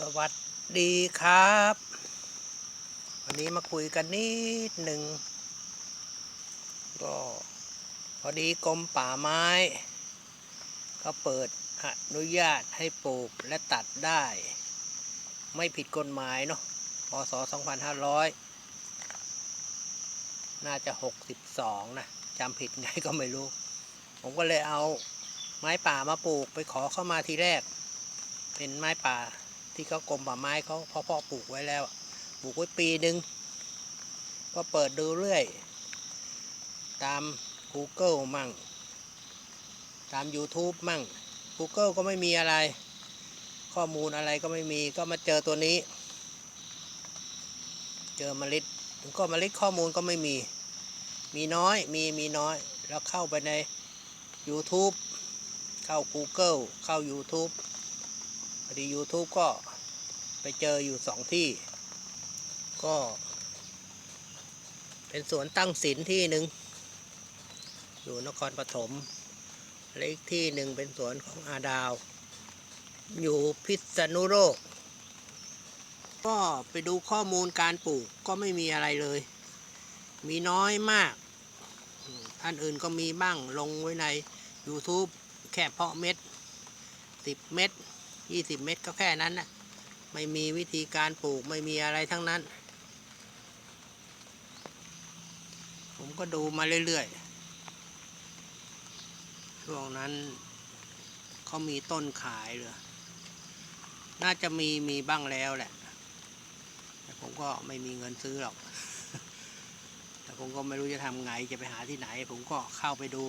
สวัสดีครับ วันนี้มาคุยกันนิดหนึ่งก็พอดีกรมป่าไม้เขาเปิดอนุญาตให้ปลูกและตัดได้ ไม่ผิดกฎหมายเนาะพศ 2500 น่าจะ 62 นะจำผิดไงก็ไม่รู้ ผมก็เลยเอาไม้ป่ามาปลูกไปขอเข้ามาทีแรก เป็นไม้ป่า ที่เขากรมป่าไม้เขาพาะเพาะปลูกไว้แล้ว ปลูกไว้ปีหนึ่งก็เปิดดูเรื่อย ตาม Google มั่ง ตาม YouTube มั่ง Google ก็ไม่มีอะไร ข้อมูลอะไรก็ไม่มีก็มาเจอตัวนี้ เจอเมล็ดก็เมล็ดข้อมูลก็ไม่มี มีน้อยมีมีน้อย แล้วเข้าไปใน YouTube เข้า Google เข้า YouTube พอดี YouTube ก็ไปเจออยู่สองที่ ก็ เป็นสวนตั้งศิลที่หนึ่งอยู่นครปฐมและอีกที่หนึ่งเป็นสวนของอาดาว อยู่พิษณุโลก ก็ไปดูข้อมูลการปลูกก็ไม่มีอะไรเลย มีน้อยมาก ท่านอื่นก็มีบ้างลงไว้ใน YouTube แค่เพาะเม็ด 10 เม็ด 20 เม็ดก็แค่นั้นนะไม่มีวิธีการปลูกไม่มีอะไรทั้งนั้น ผมก็ดูมาเรื่อยๆ ช่วงนั้นเขามีต้นขายเหรอน่าจะมีมีบ้างแล้วแหละ แต่ผมก็ไม่มีเงินซื้อหรอก แต่ผมก็ไม่รู้จะทำไงจะไปหาที่ไหน ผมก็เข้าไปดู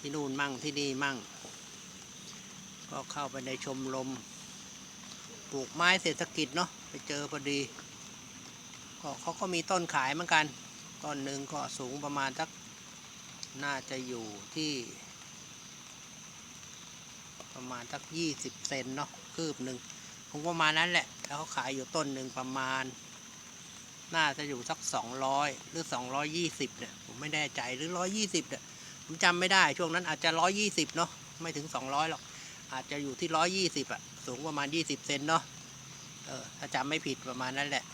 ที่นู่นมั่งที่นี่มั่ง ก็เข้าไปในชมรมปลูกไม้เศรษฐกิจเนาะไปเจอพอดีก็เขาก็มีต้นขายเหมือนกัน ต้นหนึ่งก็สูงประมาณสักน่าจะอยู่ที่ ประมาณสักยี่สิบเซนเนาะคืบหนึ่งคงประมาณนั้นแหละ แล้วเขาขายอยู่ต้นหนึ่งประมาณ น่าจะอยู่สักสองร้อยหรือสองร้อยยี่สิบเนี่ยผมไม่แน่ใจหรือร้อยยี่สิบเนี่ยผมจำไม่ได้ช่วงนั้นอาจจะร้อยยี่สิบเนาะไม่ถึงสองร้อยหรอก อาจจะอยู่ที่ร้อยยี่สิบอะสูงประมาณยี่สิบเซนเนาะเออถ้าจำไม่ผิดประมาณนั้นแหละ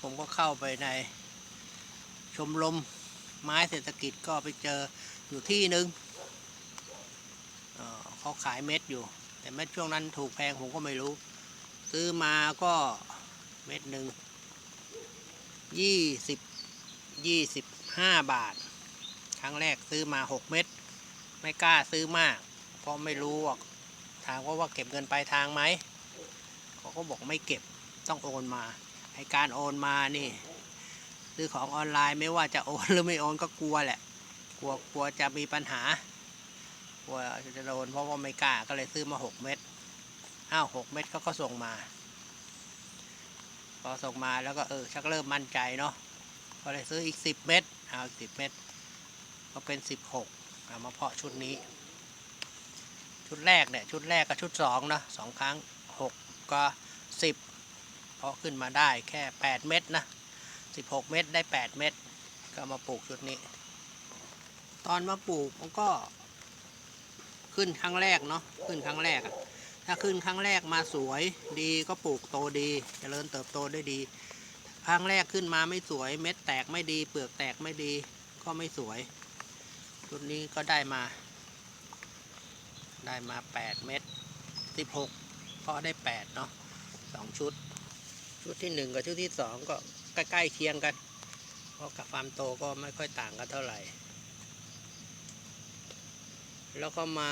ผมก็เข้าไปในชมรมไม้เศรษฐกิจก็ไปเจออยู่ที่หนึ่งเออเขาขายเม็ดอยู่ แต่เม็ดช่วงนั้นถูกแพงผมก็ไม่รู้ ซื้อมาก็เม็ดหนึ่งยี่สิบยี่สิบห้าบาท ครั้งแรกซื้อมาหกเม็ดไม่กล้าซื้อมาก เพราะไม่รู้ว่า ถามว่าว่าเก็บเงินปลายทางไหมเขาก็บอกไม่เก็บต้องโอนมาไอการโอนมานี่ซื้อของออนไลน์ไม่ว่าจะโอนหรือไม่โอนก็กลัวแหละ กลัวกลัวจะมีปัญหากลัวจะโดนเพราะว่าไม่กล้าก็เลยซื้อมาหกเม็ดอ้าวหกเม็ดเขาก็ส่งมาพอส่งมาแล้วก็เออชักเริ่มมั่นใจเนาะก็เลยซื้ออีกสิบเม็ดเอาสิบเม็ดก็เป็นสิบหกเอามาเพาะชุดนี้ ชุดแรกเนี่ยชุดแรกกับชุดสองนะสองครั้งหกก็สิบเพาะขึ้นมาได้แค่แปดเม็ดนะสิบหกเม็ดได้แปดเม็ดก็มาปลูกชุดนี้ ตอนมาปลูกมันก็ขึ้นครั้งแรกเนาะขึ้นครั้งแรกอะถ้าขึ้นครั้งแรกมาสวยดีก็ปลูกโตดีเจริญเติบโตได้ดี ครั้งแรกขึ้นมาไม่สวยเม็ดแตกไม่ดี เปลือกแตกไม่ดีก็ไม่สวย ชุดนี้ก็ได้มา ได้มา 8 เม็ด16เพราะได้ 8 เนาะสองชุด ชุดที่ 1 กับชุดที่ 2 ก็ใกล้ๆเคียงกัน เพราะกับความโตก็ไม่ค่อยต่างกันเท่าไหร่ แล้วก็มา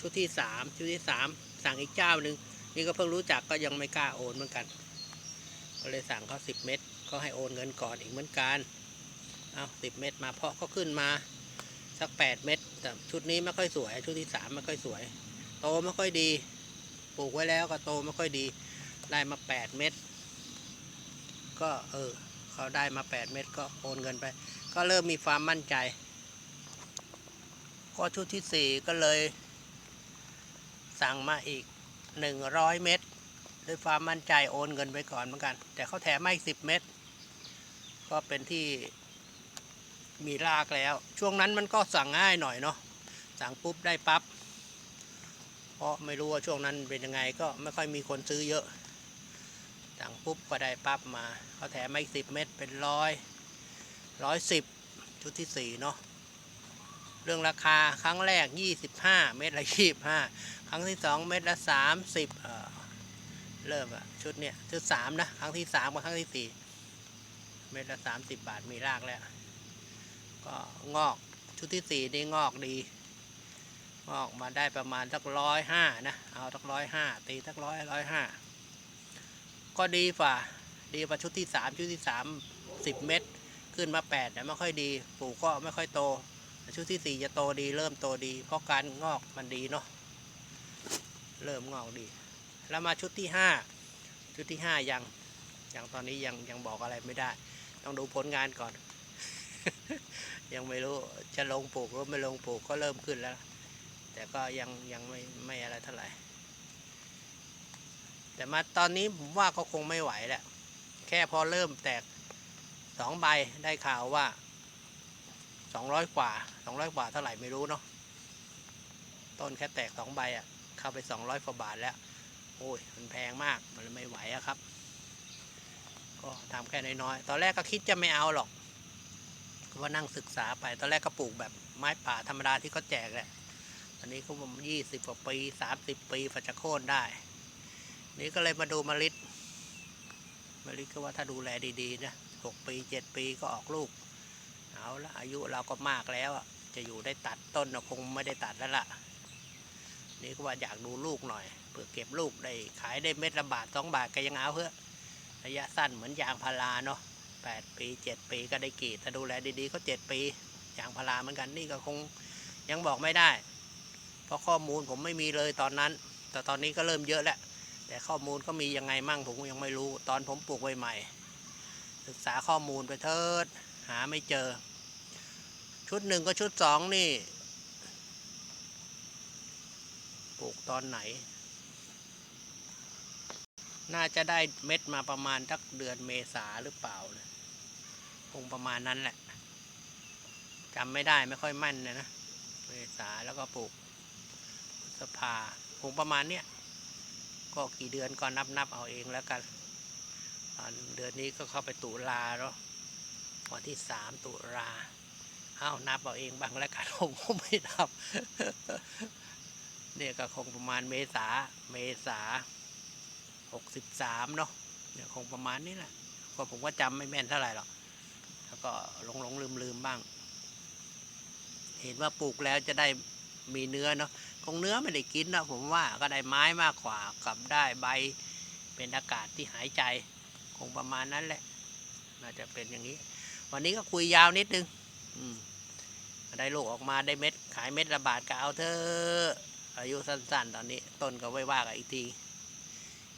ชุดที่ 3 ชุดที่ 3 สั่งอีกเจ้าหนึ่งนี่ก็เพิ่งรู้จักก็ยังไม่กล้าโอนเหมือนกัน ก็เลยสั่งเขา10 เม็ดก็ให้โอนเงินก่อนอีกเหมือนกัน เอา10 เม็ดมาเพาะก็ขึ้นมา สักแปดเม็ดแต่ชุดนี้ไม่ค่อยสวย ชุดที่สามไม่ค่อยสวย โตไม่ค่อยดี ปลูกไว้แล้วก็โตไม่ค่อยดี ได้มาแปดเม็ดก็เออเขาได้มาแปดเม็ดก็โอนเงินไป ก็เริ่มมีความมั่นใจ ก็ชุดที่สี่ก็เลย สั่งมาอีกหนึ่งร้อยเม็ดด้วยความมั่นใจโอนเงินไปก่อนเหมือนกัน แต่เขาแถมมาอีกสิบเม็ดก็เป็นที่ มีรากแล้ว ช่วงนั้นมันก็สั่งง่ายหน่อยเนาะสั่งปุ๊บได้ปับ๊บเพราะไม่รู้ว่าช่วงนั้นเป็นยังไงก็ไม่ค่อยมีคนซื้อเยอะ สั่งปุ๊บก็ได้ปั๊บมาเขาแถมมาอีกสิบเม็ดเป็นร้อยร้อยสิบชุดที่สี่เนาะเรื่องราคาครั้งแรกยี่สิบห้าเม็ดละยี่ห้าครั้งที่สองเม็ดละสามสิบเริ่มอะชุดเนี้ยชุดสามนะครั้งที่สามกับครั้งที่สี่เม็ดละสามสิบบาทมีรากแล้ว ก็งอกชุดที่สี่นี่งอกดี งอกมาได้ประมาณสักร้อยห้านะ เอาสักร้อยห้าตีสักร้อยร้อยห้าก็ดีฝ่าดีกว่าชุดที่สามชุดที่สามสิบเม็ดขึ้นมาแปดแต่ไม่ค่อยดีปลูกก็ไม่ค่อยโตชุดที่สี่จะโตดีเริ่มโตดี เพราะการงอกมันดีเนาะเริ่มงอกดี แล้วมาชุดที่ห้าชุดที่ห้ายังยังตอนนี้ยังยังบอกอะไรไม่ได้ ต้องดูผลงานก่อน ยังไม่รู้จะลงปลูกหรือไม่ลงปลูกก็เริ่มขึ้นแล้ว แต่ก็ยังยังไม่ไม่อะไรเท่าไหร่ แต่มาตอนนี้ผมว่าก็คงไม่ไหวแหละแค่พอเริ่มแตกสองใบได้ข่าวว่าสองร้อยกว่าสองร้อยกว่าเท่าไหร่ไม่รู้เนาะต้นแค่แตกสองใบอะ่ะเข้าไปสองร้อยกว่าบาทแล้ว โอ้ยมันแพงมากมันไม่ไหวอะครับ ก็ทำแค่น้อยๆตอนแรกก็คิดจะไม่เอาหรอก ก็ว่านั่งศึกษาไป ตอนแรกก็ปลูกแบบไม้ป่าธรรมดาที่เขาแจกแหละ ตอนนี้ก็ผมยี่สิบกว่าปีสามสิบปีฝัจะโค่นได้ นี่ก็เลยมาดูมะลิมะลิก็ว่าถ้าดูแลดีๆนะหกปีเจ็ดปีก็ออกลูก เอาละอายุเราก็มากแล้วจะอยู่ได้ตัดต้นเราคงไม่ได้ตัดแล้วล่ะ นี่ก็ว่าอยากดูลูกหน่อยเพื่อเก็บลูกได้ขายได้เม็ดละบาทสองบาทก็ยังเอาเพื่อระยะสั้นเหมือนยางพาราเนาะ แปดปีเจ็ดปีก็ได้กรีดถ้าดูแลดีๆก็เจ็ดปียางพาราเหมือนกันนี่ก็คงยังบอกไม่ได้ เพราะข้อมูลผมไม่มีเลยตอนนั้น แต่ตอนนี้ก็เริ่มเยอะแล้ว แต่ข้อมูลก็มียังไงมั่งผมยังไม่รู้ตอนผมปลูกใหม่ๆศึกษาข้อมูลไปเถิดหาไม่เจอ ชุดหนึ่งก็ชุดสองนี่ปลูกตอนไหน น่าจะได้เม็ดมาประมาณสักเดือนเมษาหรือเปล่านะคงประมาณนั้นแหละจำไม่ได้ไม่ค่อยมั่นเลยนะเมษาแล้วก็ปลูกพฤษภาคงประมาณเนี้ยก็กี่เดือนก็นับนับเอาเองแล้วกันอันเดือนนี้ก็เข้าไปตุลาเนาะวันที่สามตุลาเอานับเอาเองบ้างแล้วกันผมก็ไม่นับเนี่ยก็คงประมาณเมษาเมษา หกสิบสามเนาะเนี่ยคงประมาณนี้แหละก็ผมก็จำไม่แม่นเท่าไหร่หรอกแล้วก็หลงหลงลืมลืมบ้าง เห็นว่าปลูกแล้วจะได้มีเนื้อเนาะคงเนื้อไม่ได้กินนะผมว่าก็ได้ไม้มากกว่ากับได้ใบเป็นอากาศที่หายใจ คงประมาณนั้นแหละ น่าจะเป็นอย่างนี้ วันนี้ก็คุยยาวนิดนึง อืมได้ลูกออกมาได้เม็ด ขายเม็ดละบาทก็เอาเถอะอายุสั้นๆ ตอนนี้ ต้นก็ไว้ว่ากันอีกที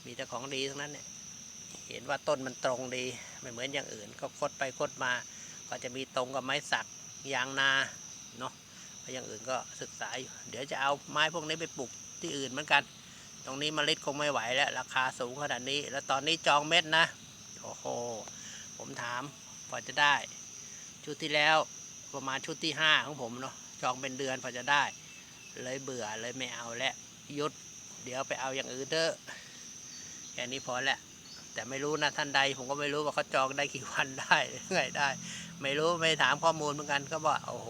มีแต่ของดีทั้งนั้นเนี่ยเห็นว่าต้นมันตรงดีไม่เหมือนอย่างอื่น ก็คดไปคดมา ก็จะมีตรงกับไม้สักยางนาเนาะเพราะอย่างอื่นก็ศึกษาอยู่เดี๋ยวจะเอาไม้พวกนี้ไปปลูกที่อื่นเหมือนกัน ตรงนี้มเมล็ดคงไม่ไหวแล้ว ราคาสูงขนาดนี้ แล้วตอนนี้จองเม็ดนะโอ้โหผมถามพอจะได้ ชุดที่แล้วประมาณชุดที่ห้าของผมเนาะจองเป็นเดือนพอจะได้ เลยเบื่อเลยไม่เอาแล้วยุด เดี๋ยวไปเอาอย่างอื่นเถอะ แค่นี้พอแหละ แต่ไม่รู้นะท่านใด ผมก็ไม่รู้ว่าเขาจองได้กี่วันได้ไงได้ ไม่รู้ไม่ถามข้อมูลเหมือนกันก็บอกโอ้โห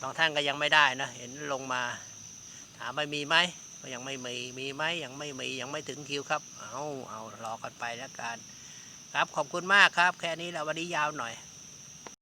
บางท่านก็ยังไม่ได้นะเห็นลงมา ถามไปมีไหมก็ยังไม่มีมีไหมยังไม่มียังไม่ถึงคิวครับ เอาเอารอกันไปแล้วกัน ครับขอบคุณมากครับ แค่นี้แหละวันนี้ยาวหน่อย